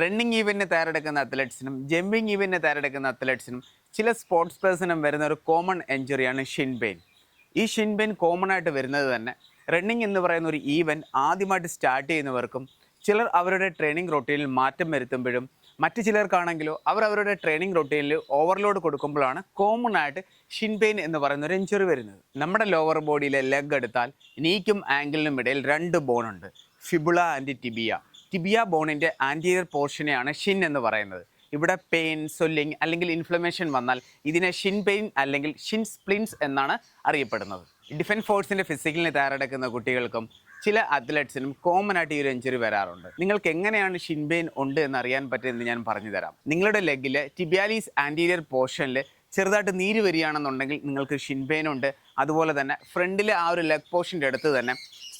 Running ഈവന്റിന് തയ്യാറെടുക്കുന്ന അത്ലറ്റ്സിനും jumping ഈവന്റിന് തയ്യാറെടുക്കുന്ന അത്ലറ്റ്സിനും ചില സ്പോർട്സ് പേഴ്സണും വരുന്ന ഒരു കോമൺ എഞ്ചുറിയാണ് ഷിൻബെയിൻ ഈ ഷിൻബെയിൻ കോമൺ ആയിട്ട് വരുന്നത് തന്നെ റണ്ണിങ് എന്ന് പറയുന്ന ഒരു ഈവന്റ് ആദ്യമായിട്ട് സ്റ്റാർട്ട് ചെയ്യുന്നവർക്കും ചിലർ അവരുടെ ട്രെയിനിങ് റൊട്ടീനിൽ മാറ്റം വരുത്തുമ്പോഴും മറ്റു ചിലർക്കാണെങ്കിലോ അവർ അവരുടെ ട്രെയിനിങ് റൊട്ടീനിൽ ഓവർലോഡ് കൊടുക്കുമ്പോഴാണ് കോമൺ ആയിട്ട് ഷിൻ പെയിൻ എന്ന് പറയുന്ന ഒരു എഞ്ചുറി വരുന്നത്. നമ്മുടെ ലോവർ ബോഡിയിലെ ലെഗ് എടുത്താൽ നീക്കും ആംഗിളിനും ഇടയിൽ രണ്ട് ബോൺ ഉണ്ട്. ഫിബുള ആൻഡ് ടിബിയ ടിബിയ ബോണിന്റെ ആന്റീരിയർ പോർഷനെയാണ് ഷിൻ എന്ന് പറയുന്നത്. ഇവിടെ പെയിൻ സ്വെല്ലിംഗ് അല്ലെങ്കിൽ ഇൻഫ്ലമേഷൻ വന്നാൽ ഇതിനെ ഷിൻ പെയിൻ അല്ലെങ്കിൽ ഷിൻ സ്പ്ലിൻസ് എന്നാണ് അറിയപ്പെടുന്നത്. ഡിഫൻസ് ഫോഴ്സിന്റെ ഫിസിക്കലിന് തയ്യാറെടുക്കുന്ന കുട്ടികൾക്കും ചില അത്ലറ്റ്സിനും കോമൺ ആയിട്ട് ഈ ഒരു ഇഞ്ചുറി വരാറുണ്ട്. നിങ്ങൾക്ക് എങ്ങനെയാണ് ഷിൻ പെയിൻ ഉണ്ട് എന്ന് അറിയാൻ പറ്റുമെന്ന് ഞാൻ പറഞ്ഞു തരാം നിങ്ങളുടെ ലെഗിൽ ടിബിയാലീസ് ആന്റീരിയർ പോർഷനിൽ ചെറുതായിട്ട് നീര് വരികയാണെന്നുണ്ടെങ്കിൽ നിങ്ങൾക്ക് ഷിൻ പെയിൻ ഉണ്ട്. അതുപോലെ തന്നെ ഫ്രണ്ടിലെ ആ ഒരു ലെഗ് പോർഷന്റെ അടുത്ത് തന്നെ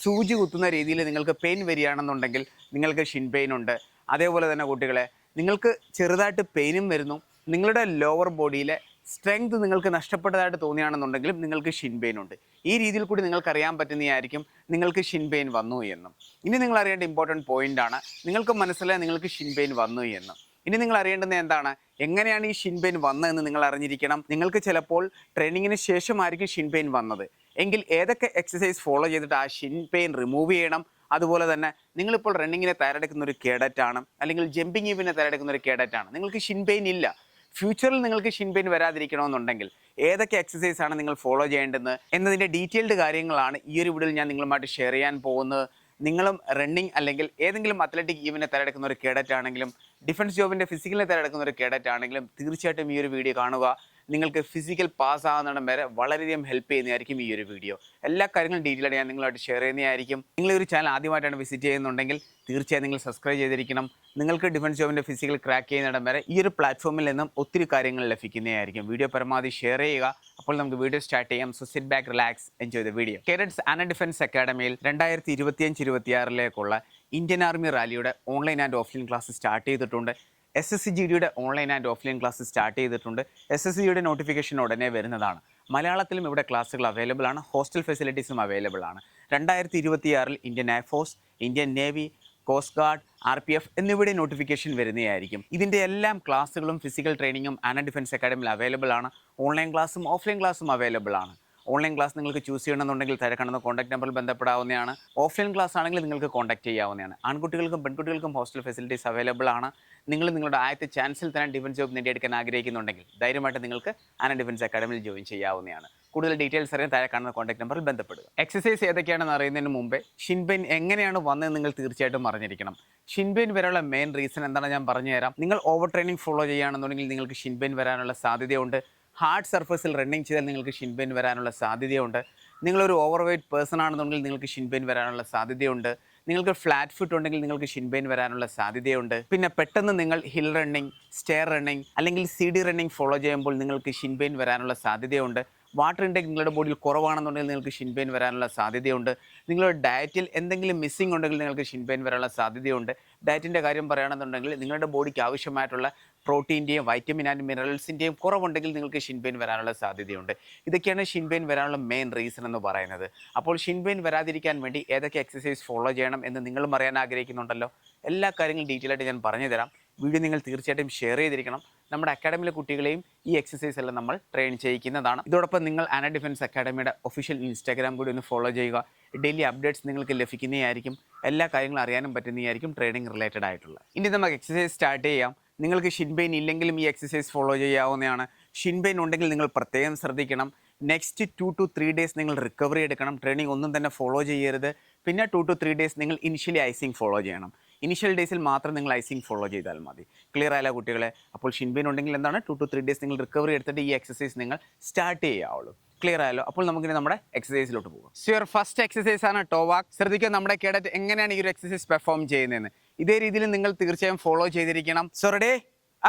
സൂചി കുത്തുന്ന രീതിയിൽ നിങ്ങൾക്ക് പെയിൻ വരികയാണെന്നുണ്ടെങ്കിൽ നിങ്ങൾക്ക് ഷിൻ പെയിൻ ഉണ്ട്. അതേപോലെ തന്നെ കുട്ടികളെ നിങ്ങൾക്ക് ചെറുതായിട്ട് പെയിനും വരുന്നു. നിങ്ങളുടെ ലോവർ ബോഡിയിലെ സ്ട്രെങ്ത് നിങ്ങൾക്ക് നഷ്ടപ്പെട്ടതായിട്ട് തോന്നുകയാണെന്നുണ്ടെങ്കിലും നിങ്ങൾക്ക് ഷിൻ പെയിൻ ഉണ്ട്. ഈ രീതിയിൽ കൂടി നിങ്ങൾക്ക് അറിയാൻ പറ്റുന്നതായിരിക്കും നിങ്ങൾക്ക് ഷിൻ പെയിൻ വന്നു എന്നും. ഇനി നിങ്ങൾ അറിയേണ്ട ഇമ്പോർട്ടന്റ് പോയിന്റ് ആണ് നിങ്ങൾക്ക് മനസ്സിലായി നിങ്ങൾക്ക് ഷിൻ പെയിൻ വന്നു എന്നും. ഇനി നിങ്ങൾ അറിയേണ്ടത് എന്താണ്? എങ്ങനെയാണ് ഈ ഷിൻ പെയിൻ വന്നതെന്ന് നിങ്ങൾ അറിഞ്ഞിരിക്കണം. നിങ്ങൾക്ക് ചിലപ്പോൾ ട്രെയിനിങ്ങിന് ശേഷമായിരിക്കും ഷിൻ പെയിൻ വന്നത്. എങ്കിൽ ഏതൊക്കെ എക്സസൈസ് ഫോളോ ചെയ്തിട്ട് ആ ഷിൻ പെയിൻ റിമൂവ് ചെയ്യണം? അതുപോലെ തന്നെ നിങ്ങളിപ്പോൾ റണ്ണിങ്ങിനെ തയ്യാറെടുക്കുന്ന ഒരു കേഡറ്റാണ് അല്ലെങ്കിൽ ജമ്പിങ് ഈവിനെ തയ്യാറെടുക്കുന്ന ഒരു കേഡറ്റാണ്. നിങ്ങൾക്ക് ഷിൻ പെയിൻ ഇല്ല. ഫ്യൂച്ചറിൽ നിങ്ങൾക്ക് ഷിൻ പെയിൻ വരാതിരിക്കണമെന്നുണ്ടെങ്കിൽ ഏതൊക്കെ എക്സസൈസ് ആണ് നിങ്ങൾ ഫോളോ ചെയ്യേണ്ടത് എന്നതിന്റെ ഡീറ്റെയിൽഡ് കാര്യങ്ങളാണ് ഈ ഒരു വീഡിയോയിൽ ഞാൻ നിങ്ങളുമായിട്ട് ഷെയർ ചെയ്യാൻ പോകുന്നത്. നിങ്ങളും റണ്ണിങ് അല്ലെങ്കിൽ ഏതെങ്കിലും അത്ലറ്റിക് ഈവനെ തിരഞ്ഞെടുക്കുന്ന ഒരു കേഡറ്റ് ആണെങ്കിലും ഡിഫൻസ് ജോബിന്റെ ഫിസിക്കലിനെ തിരഞ്ഞെടുക്കുന്ന ഒരു കേഡറ്റ് ആണെങ്കിലും തീർച്ചയായിട്ടും ഈ ഒരു വീഡിയോ കാണുക. നിങ്ങൾക്ക് ഫിസിക്കൽ പാസ് ആകുന്നിടം വരെ വളരെയധികം ഹെൽപ്പ് ചെയ്യുന്നതായിരിക്കും ഈ ഒരു വീഡിയോ എല്ലാ കാര്യങ്ങളും ഡീറ്റെയിൽ ആയിട്ട് ഞാൻ നിങ്ങളായിട്ട് ഷെയർ ചെയ്യുന്നതായിരിക്കും. നിങ്ങൾ ഒരു ചാനൽ ആദ്യമായിട്ടാണ് വിസിറ്റ് ചെയ്യുന്നുണ്ടെങ്കിൽ തീർച്ചയായും നിങ്ങൾ സബ്സ്ക്രൈബ് ചെയ്തിരിക്കണം. നിങ്ങൾക്ക് ഡിഫൻസ് ജോബിന്റെ ഫിസിക്കൽ ക്രാക്ക് ചെയ്യുന്നിടം വരെ ഈ ഒരു പ്ലാറ്റ്ഫോമിൽ നിന്നും ഒത്തിരി കാര്യങ്ങൾ ലഭിക്കുന്നതായിരിക്കും. വീഡിയോ പരമാവധി ഷെയർ ചെയ്യുക. അപ്പോൾ നമുക്ക് വീഡിയോ സ്റ്റാർട്ട് ചെയ്യാം. So sit back relax enjoy the video Carats and defence അക്കാഡമിയിൽ രണ്ടായിരത്തി ഇരുപത്തിയഞ്ച് ഇരുപത്തിയാറിലേക്കുള്ള Indian army റാലിയുടെ online and offline class start ചെയ്തിട്ടുണ്ട്. എസ് എസ് സി ജി ഡിയുടെ online and offline class start ചെയ്തിട്ടുണ്ട്. എസ് എസ് സി ജിയുടെ notification ഉടനെ വരുന്നതാണ്. മലയാളത്തിലും ഇവിടെ ക്ലാസ്സുകൾ അവൈലബിൾ ആണ്. ഹോസ്റ്റൽ ഫെസിലിറ്റീസും അവൈലബിൾ ആണ്. രണ്ടായിരത്തി ഇരുപത്തിയാറിൽ Indian air force Indian navy coast guard R P F എന്നിവയുടെ നോട്ടിഫിക്കേഷൻ വരുന്നതായിരിക്കും. ഇതിന്റെ എല്ലാം ക്ലാസ്സുകളും ഫിസിക്കൽ ട്രെയിനിങ്ങും ആന ഡിഫൻസ് അക്കാഡമിയിൽ അവൈലബിൾ ആണ്. ഓൺലൈൻ ക്ലാസ്സും ഓഫ്ലൈൻ ക്ലാസ്സും അവൈലബിൾ ആണ്. ഓൺലൈൻ ക്ലാസ് നിങ്ങൾക്ക് ചൂസ് ചെയ്യണമെന്നുണ്ടെങ്കിൽ തിരക്കണമെന്ന് കോൺടാക്ട് നമ്പറിൽ ബന്ധപ്പെടാവുന്നതാണ്. ഓഫ്ലൈൻ ക്ലാസ് ആണെങ്കിൽ നിങ്ങൾക്ക് കോൺടാക്ട് ചെയ്യാവുന്നതാണ്. ആൺകുട്ടികൾക്കും പെൺകുട്ടികൾക്കും ഹോസ്റ്റൽ ഫെസിലിറ്റീസ് അവൈലബിൾ ആണ്. നിങ്ങൾ നിങ്ങളുടെ ആദ്യത്തെ ചാൻസിൽ തന്നെ ഡിഫൻസ് ജോബ് നേടിയെടുക്കാൻ ആഗ്രഹിക്കുന്നുണ്ടെങ്കിൽ ധൈര്യമായിട്ട് നിങ്ങൾക്ക് ആന ഡിഫൻസ് അക്കാഡമിയിൽ ജോയിൻ ചെയ്യാവുന്നതാണ്. കൂടുതൽ ഡീറ്റെയിൽസ് അറിയാൻ താഴെ കാണുന്ന കോൺടാക്ട് നമ്പറിൽ ബന്ധപ്പെടുക. എക്സസൈസ് ഏതൊക്കെയാണെന്ന് അറിയുന്നതിന് മുമ്പേ ഷിൻബെയിൻ എങ്ങനെയാണ് വന്നത് നിങ്ങൾ തീർച്ചയായിട്ടും അറിഞ്ഞിരിക്കണം. ഷിൻബെയിൻ വരാനുള്ള മെയിൻ റീസൺ എന്താണെന്ന് ഞാൻ പറഞ്ഞുതരാം. നിങ്ങൾ ഓവർ ട്രെയിനിങ് ഫോളോ ചെയ്യുകയാണെന്നുണ്ടെങ്കിൽ നിങ്ങൾക്ക് ഷിൻബെയിൻ വരാനുള്ള സാധ്യതയുണ്ട്. ഹാർഡ് സർഫസിൽ റണ്ണിങ് ചെയ്താൽ നിങ്ങൾക്ക് ഷിൻപെയിൻ വരാനുള്ള സാധ്യതയുണ്ട്. നിങ്ങളൊരു ഓവർ വെയ്റ്റ് പേഴ്സൺ ആണെന്നുണ്ടെങ്കിൽ നിങ്ങൾക്ക് ഷിൻപെയിൻ വരാനുള്ള സാധ്യതയുണ്ട്. നിങ്ങൾക്ക് ഫ്ലാറ്റ് ഫുട്ട് ഉണ്ടെങ്കിൽ നിങ്ങൾക്ക് ഷിൻപെയിൻ വരാനുള്ള സാധ്യതയുണ്ട്. പിന്നെ പെട്ടെന്ന് നിങ്ങൾ ഹിൽ റണ്ണിങ് സ്റ്റെയർ റണ്ണിങ് അല്ലെങ്കിൽ സി ഡി റണ്ണിങ് ഫോളോ ചെയ്യുമ്പോൾ നിങ്ങൾക്ക് ഷിൻപെയിൻ വരാനുള്ള സാധ്യതയുണ്ട്. വാട്ടർ ഇൻടേക്ക് നിങ്ങളുടെ ബോഡിയിൽ കുറവാണെന്നുണ്ടെങ്കിൽ നിങ്ങൾക്ക് ഷിൻപെയിൻ വരാനുള്ള സാധ്യതയുണ്ട്. നിങ്ങളുടെ ഡയറ്റിൽ എന്തെങ്കിലും മിസ്സിംഗ് ഉണ്ടെങ്കിൽ നിങ്ങൾക്ക് ഷിൻപെയിൻ വരാനുള്ള സാധ്യതയുണ്ട്. ഡയറ്റിന്റെ കാര്യം പറയുകയാണെന്നുണ്ടെങ്കിൽ നിങ്ങളുടെ ബോഡിക്ക് ആവശ്യമായിട്ടുള്ള പ്രോട്ടീന്റെയും വൈറ്റമിൻ ആൻഡ് മിനറൽസിന്റെയും കുറവുണ്ടെങ്കിൽ നിങ്ങൾക്ക് ഷിൻബെയിൻ വരാനുള്ള സാധ്യതയുണ്ട്. ഇതൊക്കെയാണ് ഷിൻബെയിൻ വരാനുള്ള മെയിൻ റീസൺ എന്ന് പറയുന്നത്. അപ്പോൾ ഷിൻബെയിൻ വരാതിരിക്കാൻ വേണ്ടി ഏതൊക്കെ എക്സസൈസ് ഫോളോ ചെയ്യണം എന്ന് നിങ്ങളും അറിയാൻ ആഗ്രഹിക്കുന്നുണ്ടല്ലോ? എല്ലാ കാര്യങ്ങളും ഡീറ്റെയിൽ ആയിട്ട് ഞാൻ പറഞ്ഞു തരാം. വീഡിയോ നിങ്ങൾ തീർച്ചയായിട്ടും ഷെയർ ചെയ്തിരിക്കണം. നമ്മുടെ അക്കാഡമിയിലെ കുട്ടികളെയും ഈ എക്സസൈസ് എല്ലാം നമ്മൾ ട്രെയിൻ ചെയ്യിക്കുന്നതാണ്. ഇതോടൊപ്പം നിങ്ങൾ ആന ഡിഫൻസ് അക്കാഡമിയുടെ ഒഫീഷ്യൽ ഇൻസ്റ്റാഗ്രാം കൂടി ഒന്ന് ഫോളോ ചെയ്യുക. ഡെയിലി അപ്ഡേറ്റ്സ് നിങ്ങൾക്ക് ലഭിക്കുന്നതായിരിക്കും. എല്ലാ കാര്യങ്ങളും അറിയാനും പറ്റുന്നതായിരിക്കും ട്രെയിനിങ് റിലേറ്റഡ് ആയിട്ടുള്ള. ഇനി നമുക്ക് എക്സസൈസ് സ്റ്റാർട്ട് ചെയ്യാം. നിങ്ങൾക്ക് ഷിൻബെയിൻ ഇല്ലെങ്കിലും ഈ എക്സസൈസ് ഫോളോ ചെയ്യാവുന്നതാണ്. ഷിൻബെയിൻ ഉണ്ടെങ്കിൽ നിങ്ങൾ പ്രത്യേകം ശ്രദ്ധിക്കണം. Next two to three days നിങ്ങൾ റിക്കവറി എടുക്കണം. ട്രെയിനിങ് ഒന്നും തന്നെ ഫോളോ ചെയ്യരുത്. പിന്നെ ടു ടു ത്രീ ഡേയ്സ് നിങ്ങൾ ഇനിഷ്യലി ഐസിങ് ഫോളോ ചെയ്യണം. ഇനിഷ്യൽ ഡേയ്സിൽ മാത്രം നിങ്ങൾ ഐസിങ് ഫോളോ ചെയ്താൽ മതി. ക്ലിയർ ആയാലോ കുട്ടികളെ? അപ്പോൾ ഷിൻബെയിൻ ഉണ്ടെങ്കിൽ എന്താണ്? ടു ടു ത്രീ ഡേയ്സ് നിങ്ങൾ റിക്കവറി എടുത്തിട്ട് ഈ എക്സസൈസ് നിങ്ങൾ സ്റ്റാർട്ട് ചെയ്യാവുള്ളൂ. ക്ലിയർ ആയാലോ അപ്പോൾ നമുക്കിനി നമ്മുടെ എക്സസൈസിലോട്ട് പോകാം. സോ യുവർ ഫസ്റ്റ് എക്സസൈസ് ആണ് ടോവാക്ക് ശ്രദ്ധിക്കുക നമ്മുടെ കേഡറ്റ് എങ്ങനെയാണ് ഈ ഒരു എക്സസൈസ് പെർഫോം ചെയ്യുന്നതെന്ന്. ഇതേ രീതിയിൽ നിങ്ങൾ തീർച്ചയായും ഫോളോ ചെയ്തിരിക്കണം. സോ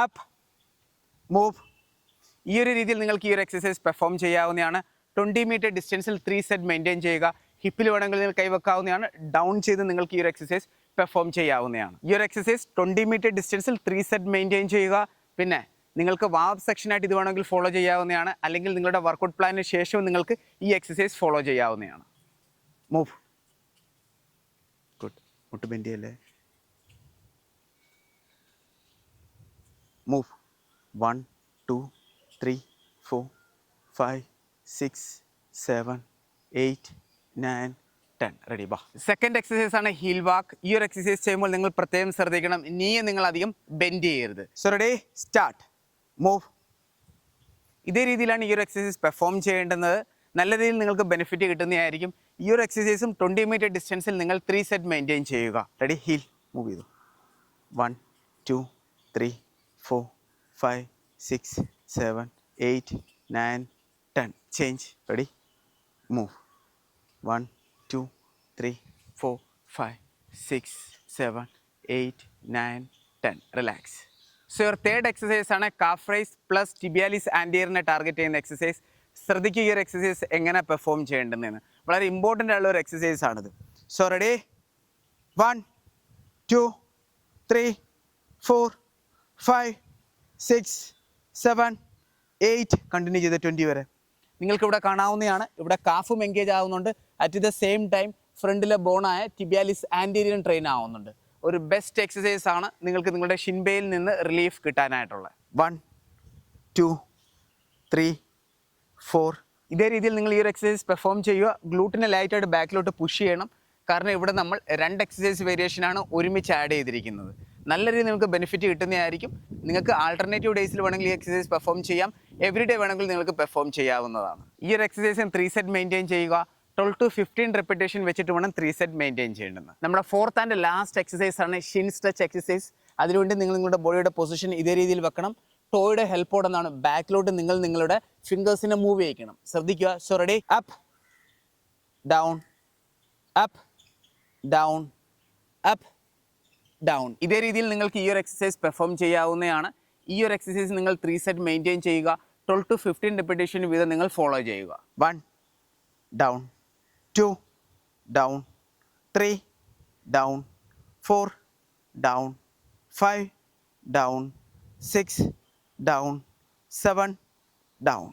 അപ്പ് മൂവ് ഈ ഒരു രീതിയിൽ നിങ്ങൾക്ക് ഈ ഒരു എക്സസൈസ് പെർഫോം ചെയ്യാവുന്നതാണ്. ട്വന്റി മീറ്റർ ഡിസ്റ്റൻസിൽ ത്രീ സെറ്റ് മെയിന്റെയിൻ ചെയ്യുക. ഹിപ്പിൽ വേണമെങ്കിൽ കൈവെക്കാവുന്നതാണ്. ഡൗൺ ചെയ്ത് നിങ്ങൾക്ക് ഈ ഒരു എക്സസൈസ് പെർഫോം ചെയ്യാവുന്നതാണ്. ഈ ഒരു എക്സസൈസ് ട്വന്റി മീറ്റർ ഡിസ്റ്റൻസിൽ ത്രീ സെറ്റ് മെയിന്റെയിൻ ചെയ്യുക. പിന്നെ നിങ്ങൾക്ക് വാവ് സെക്ഷനായിട്ട് ഇത് വേണമെങ്കിൽ ഫോളോ ചെയ്യാവുന്നതാണ്. അല്ലെങ്കിൽ നിങ്ങളുടെ വർക്കൗട്ട് പ്ലാനിന് ശേഷവും നിങ്ങൾക്ക് ഈ എക്സസൈസ് ഫോളോ ചെയ്യാവുന്നതാണ്. മൂവ് ഗുഡ് മുട്ട് move one two three four five six seven eight nine ten ready ബാ. സെക്കൻഡ് എക്സസൈസ് ആണ് ഹീൽ വാക്ക് ഈ ഒരു എക്സസൈസ് ചെയ്യുമ്പോൾ നിങ്ങൾ പ്രത്യേകം ശ്രദ്ധിക്കണം. നീയെ നിങ്ങൾ അധികം ബെൻഡ് ചെയ്യരുത്. സോ റെഡി സ്റ്റാർട്ട് മൂവ് ഇതേ രീതിയിലാണ് ഈ ഒരു എക്സസൈസ് പെർഫോം ചെയ്യേണ്ടത്. നല്ല രീതിയിൽ നിങ്ങൾക്ക് ബെനിഫിറ്റ് കിട്ടുന്നതായിരിക്കും. ഈ ഒരു എക്സസൈസും ട്വന്റി മീറ്റർ ഡിസ്റ്റൻസിൽ നിങ്ങൾ ത്രീ സെറ്റ് മെയിന്റെയിൻ ചെയ്യുക. റെഡി ഹീൽ മൂവ് ചെയ്തു. One two three four five six seven eight nine ten change ready move one two three four five six seven eight nine ten relax so your third exercise ആണ് calf raise plus tibialis ആന്റിയറിനെ target ചെയ്യുന്ന exercise ശ്രദ്ധിക്കുക ഈ ഒരു exercise എങ്ങനെ perform ചെയ്യേണ്ടതെന്ന്. വളരെ important ആയുള്ള ഒരു എക്സസൈസ് ആണിത്. So ready one two three four five six seven eight continue ചെയ്ത് ട്വന്റി വരെ. നിങ്ങൾക്ക് ഇവിടെ കാണാവുന്നതാണ്. ഇവിടെ കാഫും എൻഗേജ് ആവുന്നുണ്ട്. അറ്റ് ദ സെയിം ടൈം ഫ്രണ്ടിലെ ബോണായ ടിബിയാലിസ് ആന്റീരിയൻ ട്രെയിൻ ആവുന്നുണ്ട്. ഒരു ബെസ്റ്റ് എക്സസൈസ് ആണ് നിങ്ങൾക്ക് നിങ്ങളുടെ ഷിൻബയിൽ നിന്ന് റിലീഫ് കിട്ടാനായിട്ടുള്ളത്. വൺ ടു ത്രീ ഫോർ ഇതേ രീതിയിൽ നിങ്ങൾ ഈ ഒരു എക്സസൈസ് പെർഫോം ചെയ്യുക. ഗ്ലൂട്ടിനെ ലൈറ്റായിട്ട് ബാക്കിലോട്ട് പുഷ് ചെയ്യണം. കാരണം ഇവിടെ നമ്മൾ രണ്ട് എക്സസൈസ് വേരിയേഷനാണ് ഒരുമിച്ച് ആഡ് ചെയ്തിരിക്കുന്നത്. നല്ല രീതിയിൽ നിങ്ങൾക്ക് ബെനിഫിറ്റ് കിട്ടുന്നതായിരിക്കും. നിങ്ങൾക്ക് ആൾട്ടർനേറ്റീവ് ഡേയ്സിൽ വേണമെങ്കിൽ ഈ എക്സസൈസ് പെർഫോം ചെയ്യാം. എവറി ഡേ വേണമെങ്കിൽ നിങ്ങൾക്ക് പെർഫോം ചെയ്യാവുന്നതാണ്. ഈ ഒരു എക്സസൈസ് ത്രീ സെറ്റ് മെയിന്റെയിൻ ചെയ്യുക. ട്വൽവ് ടു ഫിഫ്റ്റീൻ റെപ്പിറ്റേഷൻ വെച്ചിട്ട് വേണം ത്രീ സെറ്റ് മെയിന്റെയിൻ ചെയ്യേണ്ടത്. നമ്മുടെ ഫോർത്ത് ആൻഡ് ലാസ്റ്റ് എക്സസൈസ് ആണ് ഷിൻ സ്ട്രെച്ച് എക്സസൈസ് അതിനുവേണ്ടി നിങ്ങൾ നിങ്ങളുടെ ബോഡിയുടെ പൊസിഷൻ ഇതേ രീതിയിൽ വെക്കണം. ടോയുടെ ഹെൽപ്പോടെ എന്നാണ്. ബാക്കിലോട്ട് നിങ്ങൾ നിങ്ങളുടെ ഫിംഗേഴ്സിനെ മൂവ് ചെയ്യിക്കണം. ശ്രദ്ധിക്കുക. So ready up down up down up down ഇതേ രീതിയിൽ നിങ്ങൾക്ക് ഈ ഒരു എക്സസൈസ് പെർഫോം ചെയ്യാവുന്നതാണ്. ഈ ഒരു എക്സസൈസ് നിങ്ങൾ ത്രീ സെറ്റ് മെയിന്റെയിൻ ചെയ്യുക. ട്വൽവ് ടു ഫിഫ്റ്റീൻ റെപ്പിറ്റേഷൻ വീതം നിങ്ങൾ ഫോളോ ചെയ്യുക. One down two down three down four down five down six down seven down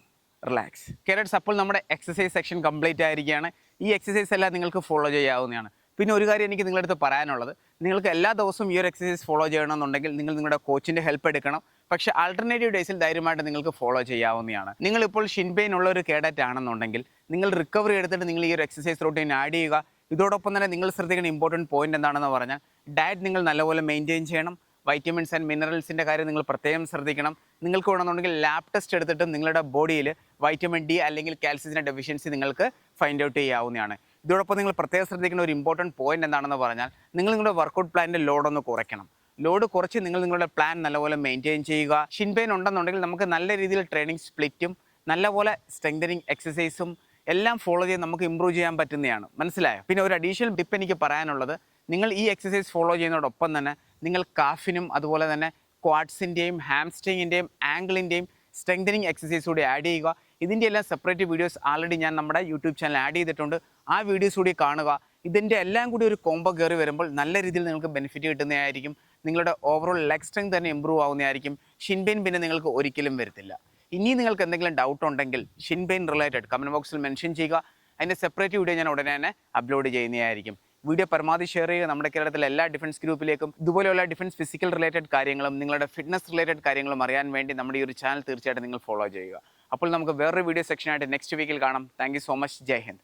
relax Carats അപ്പോൾ നമ്മുടെ എക്സസൈസ് സെക്ഷൻ കംപ്ലീറ്റ് ആയിരിക്കുകയാണ്. ഈ എക്സസൈസ് എല്ലാം നിങ്ങൾക്ക് ഫോളോ ചെയ്യാവുന്നതാണ്. പിന്നെ ഒരു കാര്യം എനിക്ക് നിങ്ങളുടെ അടുത്ത് പറയാനുള്ളത്. നിങ്ങൾക്ക് എല്ലാ ദിവസവും ഈ ഒരു എക്സസൈസ് ഫോളോ ചെയ്യണമെന്നുണ്ടെങ്കിൽ നിങ്ങൾ നിങ്ങളുടെ കോച്ചിന്റെ ഹെൽപ്പ് എടുക്കണം. പക്ഷേ ആൾട്ടർനേറ്റീവ് ഡേയ്സിൽ ധൈര്യമായിട്ട് നിങ്ങൾക്ക് ഫോളോ ചെയ്യാവുന്നതാണ്. നിങ്ങളിപ്പോൾ ഷിൻപെയിൻ ഉള്ള ഒരു കേഡറ്റ് ആണെന്നുണ്ടെങ്കിൽ നിങ്ങൾ റിക്കവറി എടുത്തിട്ട് നിങ്ങൾ ഈ ഒരു എക്സസൈസ് റൂട്ടീൻ ആഡ് ചെയ്യുക. ഇതോടൊപ്പം തന്നെ നിങ്ങൾ ശ്രദ്ധിക്കേണ്ട ഇമ്പോർട്ടന്റ് പോയിന്റ് എന്താണെന്ന് പറഞ്ഞാൽ ഡയറ്റ് നിങ്ങൾ നല്ലപോലെ മെയിന്റെയിൻ ചെയ്യണം. വൈറ്റമിൻസ് ആൻഡ് മിനറൽസിന്റെ കാര്യം നിങ്ങൾ പ്രത്യേകം ശ്രദ്ധിക്കണം. നിങ്ങൾക്ക് വേണമെന്നുണ്ടെങ്കിൽ ലാബ് ടെസ്റ്റ് എടുത്തിട്ട് നിങ്ങളുടെ ബോഡിയിൽ വൈറ്റമിൻ ഡി അല്ലെങ്കിൽ കാൽസ്യത്തിന്റെ ഡെഫിഷ്യൻസി നിങ്ങൾക്ക് ഫൈൻഡ് ഔട്ട് ചെയ്യാവുന്നതാണ്. ഇതോടൊപ്പം നിങ്ങൾ പ്രത്യേകം ശ്രദ്ധിക്കുന്ന ഒരു ഇമ്പോർട്ടന്റ് പോയിന്റ് എന്താണെന്ന് പറഞ്ഞാൽ നിങ്ങൾ നിങ്ങളുടെ വർക്കൗട്ട് പ്ലാനിന്റെ ലോഡ് ഒന്ന് കുറയ്ക്കണം. ലോഡ് കുറച്ച് നിങ്ങൾ നിങ്ങളുടെ പ്ലാൻ നല്ലപോലെ മെയിന്റെയിൻ ചെയ്യുക. ഷിൻപെയിൻ ഉണ്ടെന്നുണ്ടെങ്കിൽ നമുക്ക് നല്ല രീതിയിൽ ട്രെയിനിങ് സ്പ്ലിറ്റും നല്ലപോലെ സ്ട്രെങ്തനിങ് എക്സസൈസും എല്ലാം ഫോളോ ചെയ്ത് നമുക്ക് ഇമ്പ്രൂവ് ചെയ്യാൻ പറ്റുന്നതാണ്. മനസ്സിലായോ? പിന്നെ ഒരു അഡീഷണൽ ടിപ്പ് എനിക്ക് പറയാനുള്ളത് നിങ്ങൾ ഈ എക്സസൈസ് ഫോളോ ചെയ്യുന്നതോടൊപ്പം തന്നെ നിങ്ങൾ കാഫിനും അതുപോലെ തന്നെ ക്വാഡ്സിന്റെയും ഹാംസ്ട്രിങ്ങിന്റെയും ആംഗിളിന്റെയും സ്ട്രെങ്തനിങ് എക്സസൈസ് കൂടി ആഡ് ചെയ്യുക. ഇതിന്റെ എല്ലാം സെപ്പറേറ്റ് വീഡിയോസ് ആൾറെഡി ഞാൻ നമ്മുടെ യൂട്യൂബ് ചാനൽ ആഡ് ചെയ്തിട്ടുണ്ട്. ആ വീഡിയോസ് കൂടി കാണുക. ഇതിന്റെ എല്ലാം കൂടി ഒരു കോംബോ കയറി വരുമ്പോൾ നല്ല രീതിയിൽ നിങ്ങൾക്ക് ബെനിഫിറ്റ് കിട്ടുന്നതായിരിക്കും. നിങ്ങളുടെ ഓവറോൾ ലെഗ് സ്ട്രെങ്ത് തന്നെ ഇമ്പ്രൂവ് ആവുന്നതായിരിക്കും. ഷിൻബെയിൻ പിന്നെ നിങ്ങൾക്ക് ഒരിക്കലും വരത്തില്ല. ഇനി നിങ്ങൾക്ക് എന്തെങ്കിലും ഡൗട്ട് ഉണ്ടെങ്കിൽ ഷിൻബെയിൻ റിലേറ്റഡ് കമന്റ് ബോക്സിൽ മെൻഷൻ ചെയ്യുക. അതിന്റെ സെപ്പറേറ്റ് വീഡിയോ ഞാൻ ഉടനെ തന്നെ അപ്ലോഡ് ചെയ്യുന്നതായിരിക്കും. വീഡിയോ പരമാവധി ഷെയർ ചെയ്യുക. നമ്മുടെ കേരളത്തിലെ എല്ലാ ഡിഫൻസ് ഗ്രൂപ്പിലേക്കും ഇതുപോലെയുള്ള ഡിഫൻസ് ഫിസിക്കൽ റിലേറ്റഡ് കാര്യങ്ങളും നിങ്ങളുടെ ഫിറ്റ്നസ് റിലേറ്റഡ് കാര്യങ്ങളും അറിയാൻ വേണ്ടി നമ്മുടെ ഈ ഒരു ചാനൽ തീർച്ചയായിട്ടും നിങ്ങൾ ഫോളോ ചെയ്യുക. അപ്പോൾ നമുക്ക് വേറൊരു വീഡിയോ സെക്ഷനായിട്ട് നെക്സ്റ്റ് വീക്കിൽ കാണാം. Thank so much Jai Hind.